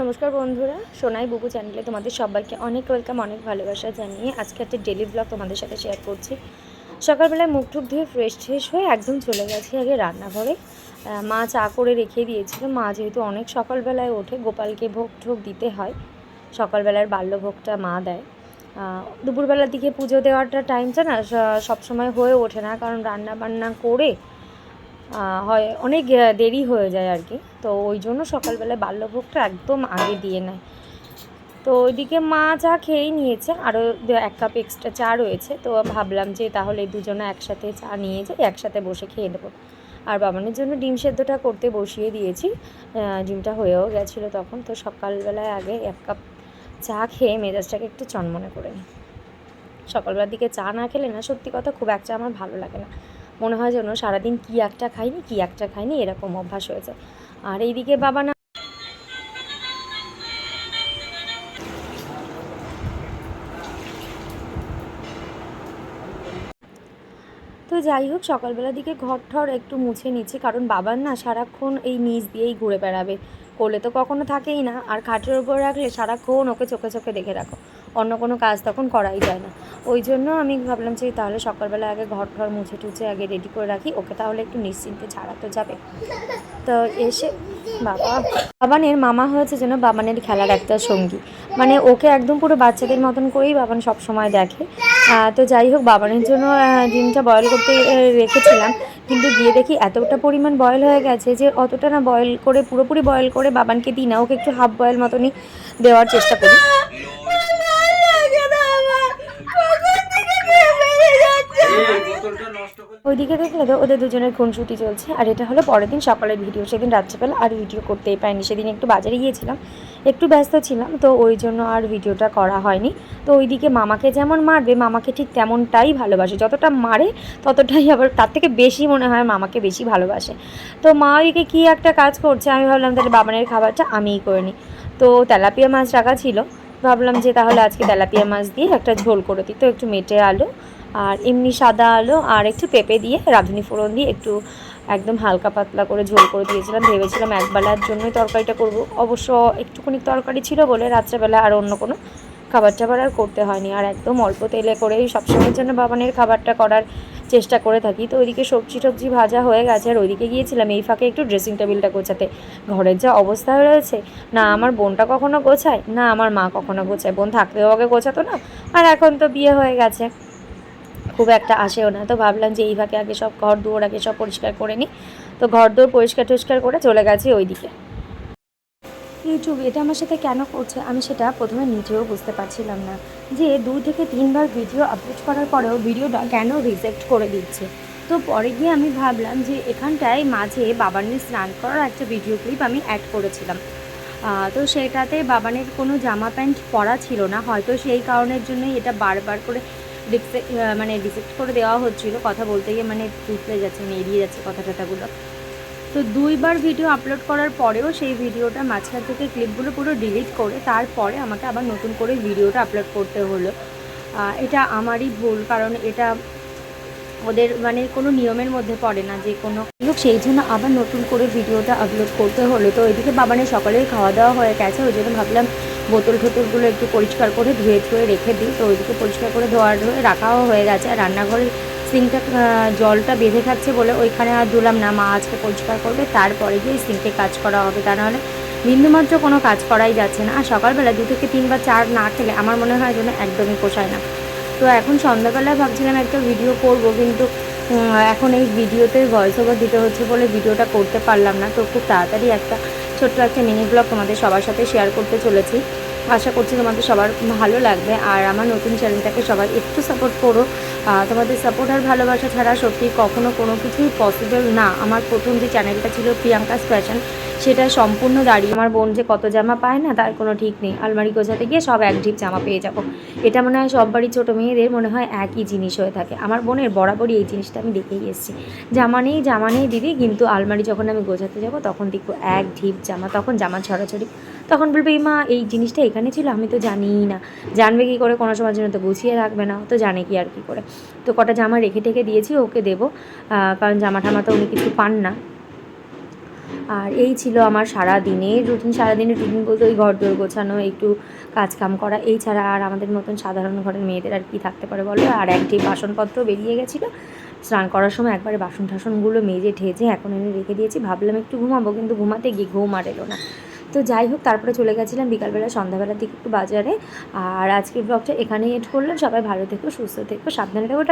নমস্কার বন্ধুরা, সোনাই বুবু চ্যানেলে তোমাদের সবাইকে অনেক ওয়েলকাম অনেক ভালোবাসা জানিয়ে আজকে একটা ডেলি ব্লগ তোমাদের সাথে শেয়ার করছি। সকালবেলায় মুখ টুক ধুয়ে ফ্রেশ ট্রেশ হয়ে একদম চলে গেছি আগে রান্নাঘরে। মা চা করে রেখে দিয়েছিল। মা যেহেতু অনেক সকালবেলায় ওঠে, গোপালকে ভোগ ঠোক দিতে হয়। সকালবেলার বাল্যভোগটা মা দেয়। দুপুরবেলার দিকে পুজো দেওয়াটা টাইমটা না সবসময় হয়ে ওঠে না। কারণ রান্না বান্না করে হয়, অনেক দেরি হয়ে যায় আর কি। তো ওই জন্য সকালবেলায় বাল্যভোগটা একদম আগে দিয়ে নেয়। তো ওইদিকে মা চা খেয়েই নিয়েছে, আরও এক কাপ এক্সট্রা চা রয়েছে। তো ভাবলাম যে তাহলে দুজনে একসাথে চা নিয়ে যাই, একসাথে বসে খেয়ে নেব। আর বাবানের জন্য ডিম সেদ্ধটা করতে বসিয়ে দিয়েছি। ডিমটা হয়েও গেছিল তখন। তো সকালবেলায় আগে এক কাপ চা খেয়ে মেজাজটাকে একটু চনমনে করে নিই সকালবেলার দিকে চা না খেলে না, সত্যি কথা খুব একটা আমার ভালো লাগে না। মনে হয় যেন সারাদিন কী একটা খাইনি, কী একটা খাইনি, এরকম অভ্যাস হয়েছে। আর এইদিকে বাবা না তো যাই হোক, সকালবেলার দিকে ঘর ঠর একটু মুছে নিচ্ছি, কারণ বাবার না সারাক্ষণ এই নিচ দিয়েই ঘুরে বেড়াবে। কোলে তো কখনো থাকেই না, আর খাটের উপর রাখলে সারাক্ষণ ওকে চোখে চোখে দেখে রাখো। অন্য কোনো কাজ তখন করাই যায় না। ওই জন্য আমি ভাবলাম যে তাহলে সকালবেলা আগে ঘর ঠর মুছে টুছে আগে রেডি করে রাখি, ওকে তাহলে একটু নিশ্চিন্তে ছাড়া তো যাবে। তো এসে বাবা, বাবানের মামা হয়েছে যেন বাবানের খেলার একটা সঙ্গী। মানে ওকে একদম পুরো বাচ্চাদের মতন করেই বাবান সব সময় দেখে তো যাই হোক, বাবানের জন্য ডিমটা বয়েল করতে রেখেছিলাম। কিন্তু গিয়ে দেখি এতটা পরিমাণ বয়েল হয়ে গেছে যে অতটা না বয়েল করে, পুরোপুরি বয়েল করে বাবানকে দিই না। ওকে একটু হাফ বয়েল মতনই দেওয়ার চেষ্টা করি। ওইদিকে দেখলে তো ওদের দুজনের খুনসুটি চলছে, আর এটা হলো পরের দিন সকালের ভিডিও সেদিন রাত্রেবেলা আর ভিডিও করতেই পারিনি, সেদিন একটু বাজারে গিয়েছিলাম, একটু ব্যস্ত ছিলাম, তো ওই জন্য আর ভিডিওটা করা হয়নি। তো ওইদিকে মামাকে যেমন মারবে, মামাকে ঠিক তেমনটাই ভালোবাসে। যতটা মারে, ততটাই আবার তার থেকে বেশি মনে হয় মামাকে বেশি ভালোবাসে। তো মা ওইদিকে কী একটা কাজ করছে, আমি ভাবলাম তাহলে বাবানের খাবারটা আমিই করে নিই। তো তেলাপিয়া মাছ রাখা ছিল, ভাবলাম যে তাহলে আজকে তেলাপিয়া মাছ দিয়ে একটা ঝোল করে দিই। তো একটু মেটে আলু আর এমনি সাদা আলু আর একটু পেঁপে দিয়ে, রাঁধুনি ফোড়ন দিয়ে একটু একদম হালকা পাতলা করে ঝোল করে দিয়েছিলাম। ভেবেছিলাম একবেলার জন্যই তরকারিটা করব। অবশ্য একটুখানি তরকারি ছিল বলে রাত্রেবেলা আর অন্য কোনো খাবার টাবার আর করতে হয়নি। আর একদম অল্প তেলে করেই সবসময়ের জন্য বাবানের খাবারটা করার চেষ্টা করে থাকি। তো ওইদিকে সবজি টবজি ভাজা হয়ে গেছে আর ওইদিকে গিয়েছিলাম এই ফাঁকে একটু ড্রেসিং টেবিলটা গোছাতে। ঘরের যা অবস্থা রয়েছে, না আমার বোনটা কখনো গোছায়, না আমার মা কখনো গোছায়। বোন থাকলেও আগে গোছাতো না, আর এখন তো বিয়ে হয়ে গেছে। খুব একটা আসেও না। তো ভাবলাম যে এই ফাঁকে আগে সব ঘর দুয়ার আগে সব পরিষ্কার করে নিই। তো ঘর দৌড় পরিষ্কার টরিষ্কার করে চলে গেছি ওইদিকে। ইউটিউব এটা আমার সাথে কেন করছে আমি সেটা প্রথমে নিজেও বুঝতে পারছিলাম না। যে দুই থেকে তিনবার ভিডিও আপলোড করার পরেও ভিডিওটা কেন রিজেক্ট করে দিচ্ছে? তো পরে গিয়ে আমি ভাবলাম যে এখানটায় মাঝে বাবানের স্নান করার একটা ভিডিও ক্লিপ আমি অ্যাড করেছিলাম। তো সেটাতে বাবানের কোনো জামা প্যান্ট পরা ছিল না। হয়তো সেই কারণের জন্যই এটা বারবার করে মানে ডিসেক্ট করে দেওয়া হচ্ছিল। কথা বলতে গিয়ে মানে টুটলে যাচ্ছে মানে এড়িয়ে যাচ্ছে কথা টথাগুলো। তো দুইবার ভিডিও আপলোড করার পরেও সেই ভিডিওটা মাঝখান থেকে ক্লিপগুলো পুরো ডিলিট করে তারপরে আমাকে আবার নতুন করে ভিডিওটা আপলোড করতে হলো। এটা আমারই ভুল, কারণ এটা ওদের মানে কোনো নিয়মের মধ্যে পড়ে না যে কোনো। লোক সেই জন্য আবার নতুন করে ভিডিওটা আপলোড করতে হলো। তো ওইদিকে বাবানের সকালেই খাওয়া দাওয়া হয়ে গেছে, ওই জন্য ভাবলাম বোতল টোতলগুলো একটু পরিষ্কার করে ধুয়ে ধুয়ে রেখে দিই। তো ওইদিকে পরিষ্কার করে ধোয়া ধুয়ে রাখাও হয়ে গেছে। আর রান্নাঘরের সিঙ্কটা জলটা বেঁধে থাকছে বলে ওইখানে আর ধুলাম না। মা আজকে পরিষ্কার করবে, তারপরে গিয়ে সিঙ্কে কাজ করা হবে। তা নাহলে বিন্দুমাত্র কোনো কাজ করাই যাচ্ছে না। আর সকালবেলা দু থেকে তিনবার চার না খেলে আমার মনে হয় যেন একদমই পোষায় না। তো এখন সন্ধ্যাবেলায় ভাবছিলাম একটা ভিডিও করব, কিন্তু এখন এই ভিডিওতে ভয়েস ওভার দিতে হচ্ছে বলে ভিডিওটা করতে পারলাম না। তো খুব তাড়াতাড়ি একটা ছোট্ট একটা মিনি ব্লগ তোমাদের সবার সাথে শেয়ার করতে চলেছি। আশা করছি তোমাদের সবার ভালো লাগবে। আর আমার নতুন চ্যানেলটাকে সবাই একটু সাপোর্ট করো। তোমাদের সাপোর্ট আর ভালোবাসা ছাড়া সত্যি কখনো কোনো কিছুই পসিবল না। আমার প্রথম যে চ্যানেলটা ছিল প্রিয়াঙ্কাস ফ্যাশন সেটা সম্পূর্ণ দাঁড়িয়ে, আমার বোন যে কত জামা পায় না, তার কোনো ঠিক নেই। আলমারি গোছাতে গিয়ে সব এক ঢিপ জামা পেয়ে যাব। এটা মনে হয় সব বাড়ির ছোটো মেয়েদের মনে হয় একই জিনিস হয়ে থাকে। আমার বোনের বরাবরই এই জিনিসটা আমি দেখেই এসেছি। জামা নেই জামা নেই দিদি, কিন্তু আলমারি যখন আমি গোছাতে যাব, তখন দেখব এক ঢিপ জামা, তখন জামা ছড়াছড়ি। তখন বলবে "এই মা, এই জিনিসটা এখানে ছিল, আমি তো জানিই না। জানবে কি করে, কোনো সময় জন্য তো গুছিয়ে রাখবে না তো জানে কি আর কি করে। তো কটা জামা রেখে টেখে দিয়েছি, ওকে দেবো। কারণ জামা ঠামা তো উনি কিছু পান না। আর এই ছিল আমার সারা দিনের রুটিন সারাদিনের রুটিন বলতে ওই ঘর দোর গোছানো, একটু কাজ কাম করা। এই ছাড়া আর আমাদের মতন সাধারণ ঘরের মেয়েদের আর কি থাকতে পারে বলো? আর একটি বাসনপত্র বেরিয়ে গেছিল, স্নান করার সময় একবারে বাসন টাসনগুলো মেজে ঠেজে এখন এনে রেখে দিয়েছি। ভাবলাম একটু ঘুমাবো, কিন্তু ঘুমাতে গিয়ে ঘুম আর এলো না। তো যাই হোক, তারপরে চলে গেছিলাম বিকালবেলা সন্ধ্যাবেলার দিকে একটু বাজারে। আর আজকের ব্লগটা এখানেই এড করলাম। সবাই ভালো থেকো, সুস্থ থেকো, সাবধানে থেকো